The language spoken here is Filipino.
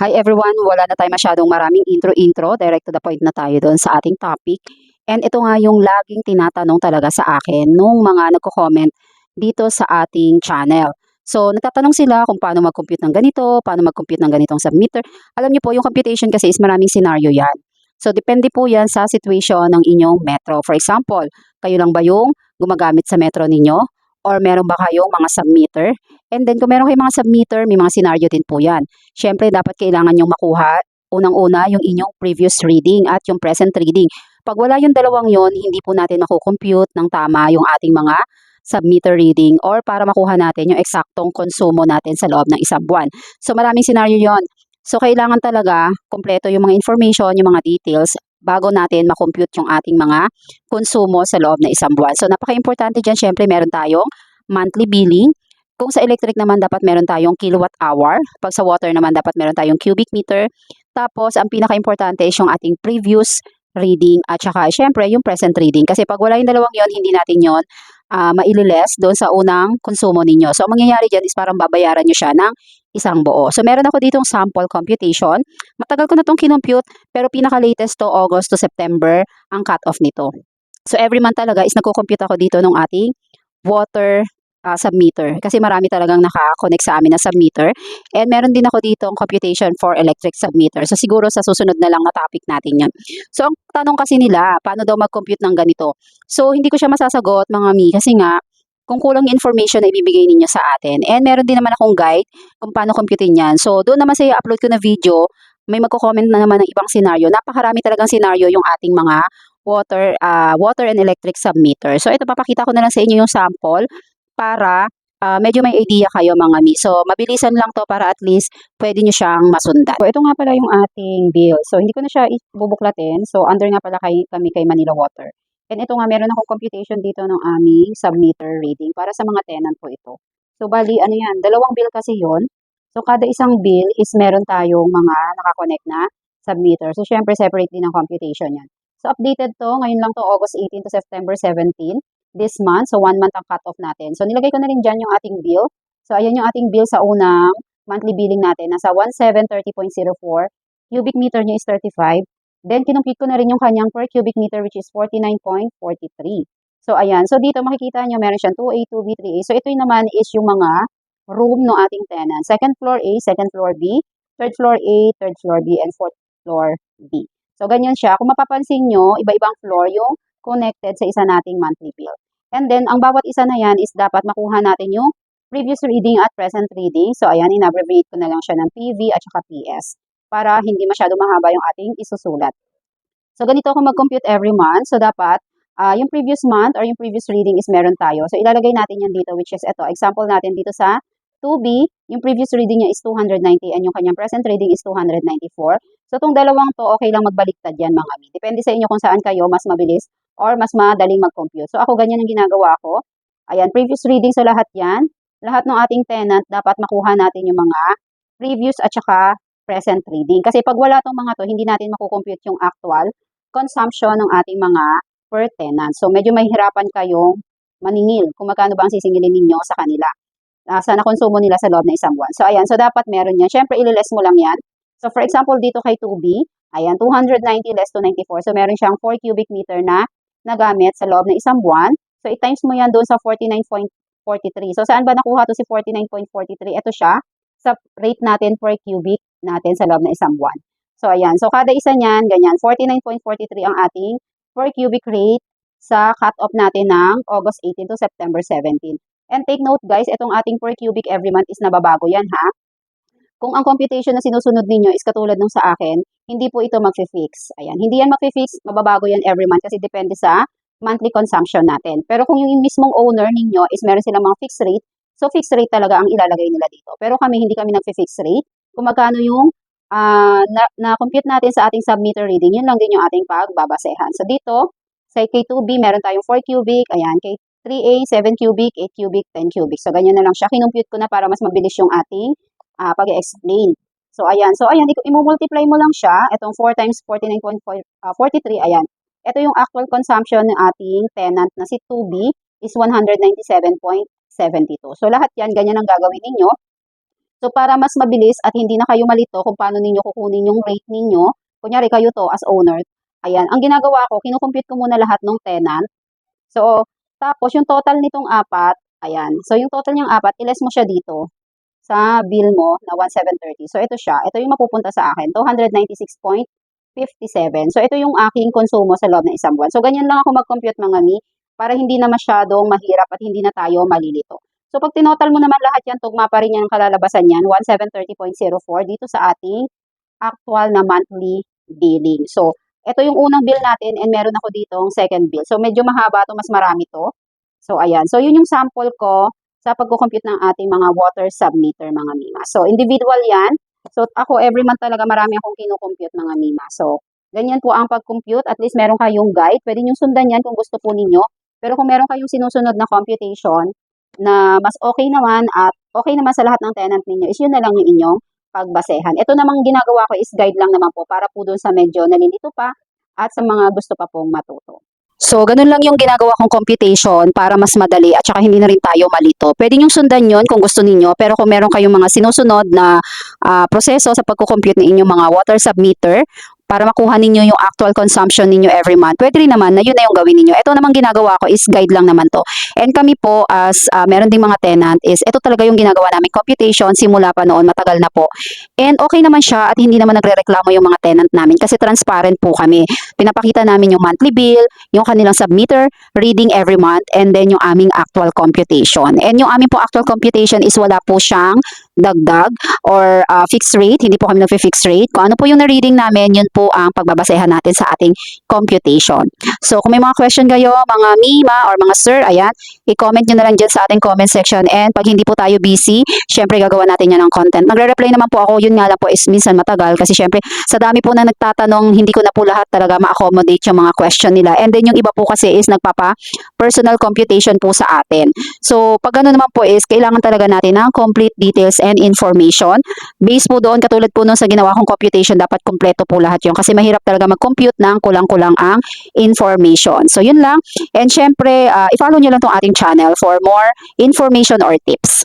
Hi everyone, wala na tayo masyadong maraming intro-intro, direct to the point na tayo doon sa ating topic. And ito nga yung laging tinatanong talaga sa akin nung mga nagko-comment dito sa ating channel. So, nagtatanong sila kung paano mag-compute ng ganito, paano mag-compute ng ganitong submitter. Alam niyo po, yung computation kasi is maraming scenario yan. So, depende po yan sa situation ng inyong metro. For example, kayo lang ba yung gumagamit sa metro ninyo? Or meron ba kayong mga submitter? And then, kung meron kayong mga submitter, may mga scenario din po yan. Siyempre, dapat kailangan yung makuha, unang-una, yung inyong previous reading at yung present reading. Pag wala yung dalawang yon, hindi po natin makukompute ng tama yung ating mga submitter reading or para makuha natin yung eksaktong konsumo natin sa loob ng isang buwan. So, maraming scenario yon. So, kailangan talaga kompleto yung mga information, yung mga details bago natin makompute yung ating mga konsumo sa loob ng isang buwan. So, napaka-importante dyan, syempre, meron tayong monthly billing. Kung sa electric naman, dapat meron tayong kilowatt hour. Pag sa water naman, dapat meron tayong cubic meter. Tapos, ang pinaka-importante is yung ating previous reading at saka, syempre, yung present reading. Kasi pag wala yung dalawang yon hindi natin yon uh, maililes doon sa unang konsumo ninyo. So, ang mangyayari dyan is parang babayaran nyo siya ng isang buo. So, meron ako ditong sample computation. Matagal ko na itong kinompute, pero pinaka-latest to August to September ang cut-off nito. So, every month talaga is nagko-compute ako dito ng ating water uh, submitter. Kasi marami talagang naka-connect sa amin na submitter. And meron din ako dito ang computation for electric submitter. So siguro sa susunod na lang na topic natin yan. So ang tanong kasi nila, paano daw mag-compute ng ganito? So hindi ko siya masasagot mga mi kasi nga kung kulang yung information na ibibigay ninyo sa atin. And meron din naman akong guide kung paano computein yan. So doon naman sa i-upload ko na video, may magko-comment na naman ng ibang scenario. Napakarami talagang scenario yung ating mga water uh, water and electric submitter. So ito papakita ko na lang sa inyo yung sample para uh, medyo may idea kayo mga mi. So, mabilisan lang to para at least pwede nyo siyang masundan. So, ito nga pala yung ating bill. So, hindi ko na siya ibubuklatin. So, under nga pala kay, kami kay Manila Water. And ito nga, meron akong computation dito ng aming submitter reading para sa mga tenant po ito. So, bali, ano yan, dalawang bill kasi yon So, kada isang bill is meron tayong mga nakakonect na submitter. So, syempre, separate din ang computation yan. So, updated to. Ngayon lang to August 18 to September 17 this month. So, one month ang cut-off natin. So, nilagay ko na rin dyan yung ating bill. So, ayan yung ating bill sa unang monthly billing natin. Nasa 1730.04. Cubic meter nyo is 35. Then, kinumpit ko na rin yung kanyang per cubic meter which is 49.43. So, ayan. So, dito makikita nyo, meron siyang 2A, 2B, 3A. So, ito naman is yung mga room ng ating tenant. Second floor A, second floor B, third floor A, third floor B, and fourth floor B. So, ganyan siya. Kung mapapansin nyo, iba-ibang floor yung connected sa isa nating monthly bill. And then, ang bawat isa na yan is dapat makuha natin yung previous reading at present reading. So, ayan, in-abbreviate ko na lang siya ng PV at saka PS para hindi masyado mahaba yung ating isusulat. So, ganito ako mag-compute every month. So, dapat uh, yung previous month or yung previous reading is meron tayo. So, ilalagay natin yan dito which is ito. Example natin dito sa 2B, yung previous reading niya is 290 and yung kanyang present reading is 294. So, itong dalawang to, okay lang magbaliktad yan mga mi. Depende sa inyo kung saan kayo mas mabilis or mas madaling mag-compute. So ako ganyan ang ginagawa ko. Ayan, previous reading sa lahat yan. Lahat ng ating tenant, dapat makuha natin yung mga previous at saka present reading. Kasi pag wala tong mga to, hindi natin makukompute yung actual consumption ng ating mga per tenant. So medyo mahihirapan kayong maningil kung magkano ba ang sisingilin ninyo sa kanila. Uh, sa nakonsumo nila sa loob ng isang buwan. So ayan, so dapat meron yan. Siyempre, ililes mo lang yan. So for example, dito kay 2B, ayan, 290 less to 94. So meron siyang 4 cubic meter na nagamit sa loob ng isang buwan. So, i-times mo yan doon sa 49.43. So, saan ba nakuha to si 49.43? Ito siya sa rate natin per cubic natin sa loob ng isang buwan. So, ayan. So, kada isa niyan, ganyan. 49.43 ang ating per cubic rate sa cut-off natin ng August 18 to September 17. And take note guys, itong ating per cubic every month is nababago yan ha. Kung ang computation na sinusunod ninyo is katulad nung sa akin, hindi po ito magfi-fix. Ayan, hindi yan magfi-fix, mababago yan every month kasi depende sa monthly consumption natin. Pero kung yung mismong owner ninyo is meron silang mga fixed rate, so fixed rate talaga ang ilalagay nila dito. Pero kami, hindi kami nagfi-fixed rate. Kung magkano yung uh, na-compute na natin sa ating submeter reading, yun lang din yung ating pagbabasehan. So dito, sa K2B, meron tayong 4 cubic, ayan, K3A, 7 cubic, 8 cubic, 10 cubic. So ganyan na lang siya. Kinumpute ko na para mas mabilis yung ating uh, pag-explain. So, ayan. So, ayan, i-multiply mo lang siya. Itong 4 times 49.43, uh, ayan. Ito yung actual consumption ng ating tenant na si 2B is 197.72. So, lahat yan, ganyan ang gagawin ninyo. So para mas mabilis at hindi na kayo malito kung paano ninyo kukunin yung rate ninyo, kunyari kayo to as owner, ayan, ang ginagawa ko, kinukumpute ko muna lahat ng tenant. So, tapos yung total nitong apat, ayan, so yung total niyang apat, iles mo siya dito sa bill mo na 1,730. So ito siya, ito yung mapupunta sa akin, 296.57. So ito yung aking konsumo sa loob ng isang buwan. So ganyan lang ako mag-compute mga mi, para hindi na masyadong mahirap at hindi na tayo malilito. So pag tinotal mo naman lahat yan, tugma pa rin yan ang kalalabasan yan, 1730.04 dito sa ating actual na monthly billing. So, ito yung unang bill natin and meron ako dito ang second bill. So, medyo mahaba to mas marami to. So, ayan. So, yun yung sample ko sa pagko-compute ng ating mga water submeter, mga mima. So, individual yan. So, ako every month talaga marami akong kino-compute, mga mima. So, ganyan po ang pag-compute. At least meron kayong guide. Pwede nyo sundan yan kung gusto po ninyo. Pero kung meron kayong sinusunod na computation, na mas okay naman at okay naman sa lahat ng tenant ninyo is yun na lang yung inyong pagbasehan. Ito namang ginagawa ko is guide lang naman po para po dun sa medyo nalilito pa at sa mga gusto pa pong matuto. So, ganun lang yung ginagawa kong computation para mas madali at saka hindi na rin tayo malito. Pwede nyo sundan yon kung gusto ninyo, pero kung meron kayong mga sinusunod na ah, proseso sa pagko-compute ng inyong mga water submeter, para makuha ninyo yung actual consumption ninyo every month, pwede rin naman na yun na yung gawin ninyo. Ito namang ginagawa ko is guide lang naman to. And kami po, as ah, meron ding mga tenant, is ito talaga yung ginagawa namin computation simula pa noon, matagal na po. And okay naman siya at hindi naman nagre-reklamo yung mga tenant namin kasi transparent po kami. Pinapakita namin yung monthly bill, yung kanilang submeter, reading every month, and then yung aming actual computation. And yung aming po actual computation is wala po siyang dagdag or ah, fixed rate, hindi po kami nagfi-fixed rate. Kung ano po yung na-reading namin, yun po ang pagbabasehan natin sa ating computation. So kung may mga question kayo, mga Mima or mga Sir, ayan, i-comment nyo na lang dyan sa ating comment section. And pag hindi po tayo busy, syempre gagawa natin yan ng content. Magre-reply naman po ako, yun nga lang po is minsan matagal kasi syempre sa dami po na nagtatanong, hindi ko na po lahat talaga ma-accommodate yung mga question nila. And then yung iba po kasi is nagpapa personal computation po sa atin. So pag ano naman po is kailangan talaga natin ng complete details and information. Based po doon, katulad po nung sa ginawa kong computation, dapat kompleto po lahat yun kasi mahirap talaga mag-compute ng kulang-kulang ang information. So yun lang. And syempre, ah, i-follow nyo lang tong ating channel for more information or tips.